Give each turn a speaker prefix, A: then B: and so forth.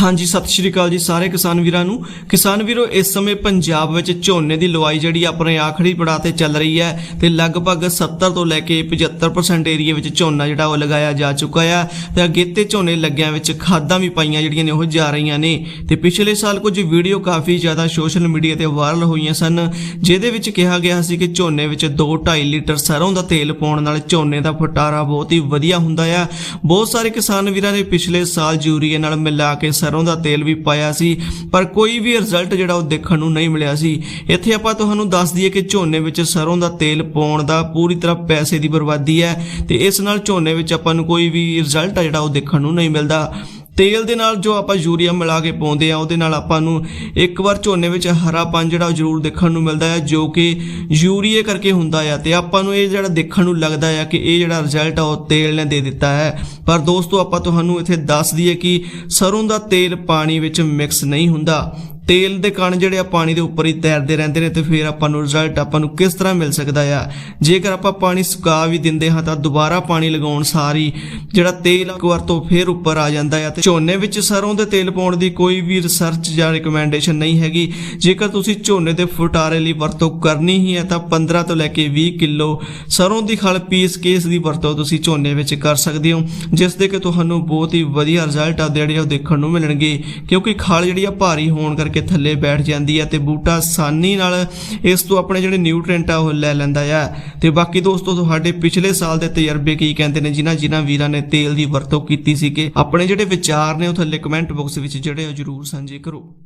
A: ਹਾਂਜੀ, ਸਤਿ ਸ਼੍ਰੀ ਅਕਾਲ ਜੀ ਸਾਰੇ ਕਿਸਾਨ ਵੀਰਾਂ ਨੂੰ। ਕਿਸਾਨ ਵੀਰੋ, ਇਸ ਸਮੇਂ ਪੰਜਾਬ ਵਿੱਚ ਝੋਨੇ ਦੀ ਲਵਾਈ ਜਿਹੜੀ ਆਪਣੇ ਆਖਰੀ ਪੜਾਅ ਤੇ ਚੱਲ ਰਹੀ ਹੈ ਤੇ ਲਗਭਗ 70 ਤੋਂ ਲੈ ਕੇ 75% ਏਰੀਆ ਵਿੱਚ ਝੋਨਾ ਜਿਹੜਾ ਉਹ ਲਗਾਇਆ ਜਾ ਚੁੱਕਾ ਹੈ ਤੇ ਅਗੇਤੇ ਝੋਨੇ ਲੱਗਿਆਂ ਵਿੱਚ ਖਾਦਾਂ ਵੀ ਪਾਈਆਂ ਜਿਹੜੀਆਂ ਨੇ ਉਹ ਜਾ ਰਹੀਆਂ ਨੇ। ਤੇ ਪਿਛਲੇ ਸਾਲ ਕੁਝ ਵੀਡੀਓ ਕਾਫੀ ਜ਼ਿਆਦਾ ਸੋਸ਼ਲ ਮੀਡੀਆ ਤੇ ਵਾਇਰਲ ਹੋਈਆਂ ਸਨ, ਜਿਹਦੇ ਵਿੱਚ ਕਿਹਾ ਗਿਆ ਸੀ ਕਿ ਝੋਨੇ ਵਿੱਚ 2.5 ਲੀਟਰ ਸਰੋਂ ਦਾ ਤੇਲ ਪਾਉਣ ਨਾਲ ਝੋਨੇ ਦਾ ਫਟਾਰਾ ਬਹੁਤ ਹੀ ਵਧੀਆ ਹੁੰਦਾ ਆ। ਬਹੁਤ ਸਾਰੇ ਕਿਸਾਨ ਵੀਰਾਂ ਨੇ ਪਿਛਲੇ ਸਾਲ ਯੂਰੀਏ ਨਾਲ ਮਿਲਾ ਕੇ ਸਰੋਂ ਦਾ ਤੇਲ ਵੀ ਪਾਇਆ ਸੀ, ਪਰ ਕੋਈ ਵੀ ਰਿਜ਼ਲਟ ਜਿਹੜਾ ਉਹ ਦੇਖਣ ਨੂੰ ਨਹੀਂ ਮਿਲਿਆ ਸੀ। ਇੱਥੇ ਆਪਾਂ ਤੁਹਾਨੂੰ ਦੱਸ ਦਈਏ ਕਿ ਝੋਨੇ ਵਿੱਚ ਸਰੋਂ ਦਾ ਤੇਲ ਪਾਉਣ ਦਾ ਪੂਰੀ ਤਰ੍ਹਾਂ ਪੈਸੇ ਦੀ ਬਰਬਾਦੀ ਹੈ ਤੇ ਇਸ ਨਾਲ ਝੋਨੇ ਵਿੱਚ ਆਪਾਂ ਨੂੰ ਕੋਈ ਵੀ ਰਿਜ਼ਲਟ ਆ ਜਿਹੜਾ ਉਹ ਦੇਖਣ ਨੂੰ ਨਹੀਂ ਮਿਲਦਾ। ਤੇਲ ਦੇ ਨਾਲ ਜੋ ਆਪਾਂ ਯੂਰੀਆ ਮਿਲਾ ਕੇ ਪਾਉਂਦੇ ਆ, ਉਹਦੇ ਨਾਲ ਆਪਾਂ ਨੂੰ ਇੱਕ ਵਾਰ ਝੋਨੇ ਵਿੱਚ ਹਰਾਪਨ ਜਿਹੜਾ ਉਹ ਜ਼ਰੂਰ ਦੇਖਣ ਨੂੰ ਮਿਲਦਾ ਹੈ ਜੋ ਕਿ ਯੂਰੀਏ ਕਰਕੇ ਹੁੰਦਾ ਆ। ਤੇ ਆਪਾਂ ਨੂੰ ਇਹ ਜਿਹੜਾ ਦੇਖਣ ਨੂੰ ਲੱਗਦਾ ਆ ਕਿ ਇਹ ਜਿਹੜਾ ਰਿਜ਼ਲਟ ਆ, ਉਹ ਤੇਲ ਨੇ ਦੇ ਦਿੱਤਾ ਹੈ। ਪਰ ਦੋਸਤੋ, ਆਪਾਂ ਤੁਹਾਨੂੰ ਇੱਥੇ ਦੱਸ ਦਈਏ ਕਿ ਸਰੋਂ ਦਾ ਤੇਲ ਪਾਣੀ ਵਿੱਚ ਮਿਕਸ ਨਹੀਂ ਹੁੰਦਾ। ਤੇਲ ਦੇ ਕਣ ਜਿਹੜੇ ਆ ਪਾਣੀ ਦੇ ਉੱਪਰ ਹੀ ਤੈਰਦੇ ਰਹਿੰਦੇ ਨੇ ਤੇ ਫਿਰ ਆਪਾਂ ਨੂੰ ਰਿਜ਼ਲਟ ਆਪਾਂ ਨੂੰ ਕਿਸ ਤਰ੍ਹਾਂ ਮਿਲ ਸਕਦਾ ਆ? ਜੇਕਰ ਆਪਾਂ ਪਾਣੀ ਸੁਕਾ ਵੀ ਦਿੰਦੇ ਹਾਂ ਤਾਂ ਦੁਬਾਰਾ ਪਾਣੀ ਲਗਾਉਣ ਸਾਰੀ ਜਿਹੜਾ ਤੇਲ ਇੱਕ ਵਾਰ ਤੋਂ ਫਿਰ ਉੱਪਰ ਆ ਜਾਂਦਾ ਆ ਤੇ ਝੋਨੇ ਵਿੱਚ ਸਰੋਂ ਦੇ ਤੇਲ ਪਾਉਣ ਦੀ ਕੋਈ ਵੀ ਰਿਸਰਚ ਜਾਂ ਰეკਮੈਂਡੇਸ਼ਨ ਨਹੀਂ ਹੈਗੀ। ਜੇਕਰ ਤੁਸੀਂ ਝੋਨੇ ਦੇ ਫੁਟਾਰੇ ਲਈ ਵਰਤੋਂ ਕਰਨੀ ਹੀ ਹੈ ਤਾਂ 15 ਤੋਂ ਲੈ ਕੇ 20 ਕਿਲੋ ਸਰੋਂ ਦੀ ਖਲ ਪੀਸ ਕੇ ਇਸ ਦੀ ਵਰਤੋਂ ਤੁਸੀਂ ਝੋਨੇ ਵਿੱਚ ਕਰ ਸਕਦੇ ਹੋ, ਜਿਸ ਦੇ ਕਿ ਤੁਹਾਨੂੰ ਬਹੁਤ ਹੀ ਵਧੀਆ ਰਿਜ਼ਲਟ ਆ, ਜਿਹੜੇ ਉਹ ਦੇਖਣ ਨੂੰ ਮਿਲਣਗੇ। ਕਿਉਂਕਿ ਖਲ ਜਿਹੜੀ ਆ ਭਾਰੀ ਹੋਣ ਕਰਕੇ ਥੱਲੇ ਬੈਠ ਜਾਂਦੀ ਹੈ ਤੇ ਬੂਟਾ ਆਸਾਨੀ ਨਾਲ ਇਸ ਤੋਂ ਆਪਣੇ ਜਿਹੜੇ ਨਿਊਟ੍ਰੀਐਂਟ ਆ ਉਹ ਲੈ ਲੈਂਦਾ ਆ। ਤੇ ਬਾਕੀ ਦੋਸਤੋ, ਤੁਹਾਡੇ ਪਿਛਲੇ ਸਾਲ ਦੇ ਤਜਰਬੇ ਕੀ ਕਹਿੰਦੇ ਨੇ? ਜਿਨ੍ਹਾਂ ਜਿਨ੍ਹਾਂ ਵੀਰਾਂ ਨੇ ਤੇਲ ਦੀ ਵਰਤੋਂ ਕੀਤੀ ਸੀ ਕਿ ਆਪਣੇ ਜਿਹੜੇ ਵਿਚਾਰ ਨੇ ਉਹ ਥੱਲੇ ਕਮੈਂਟ ਬਾਕਸ ਵਿੱਚ ਜਿਹੜੇ ਉਹ ਜਰੂਰ ਸਾਂਝੇ ਕਰੋ।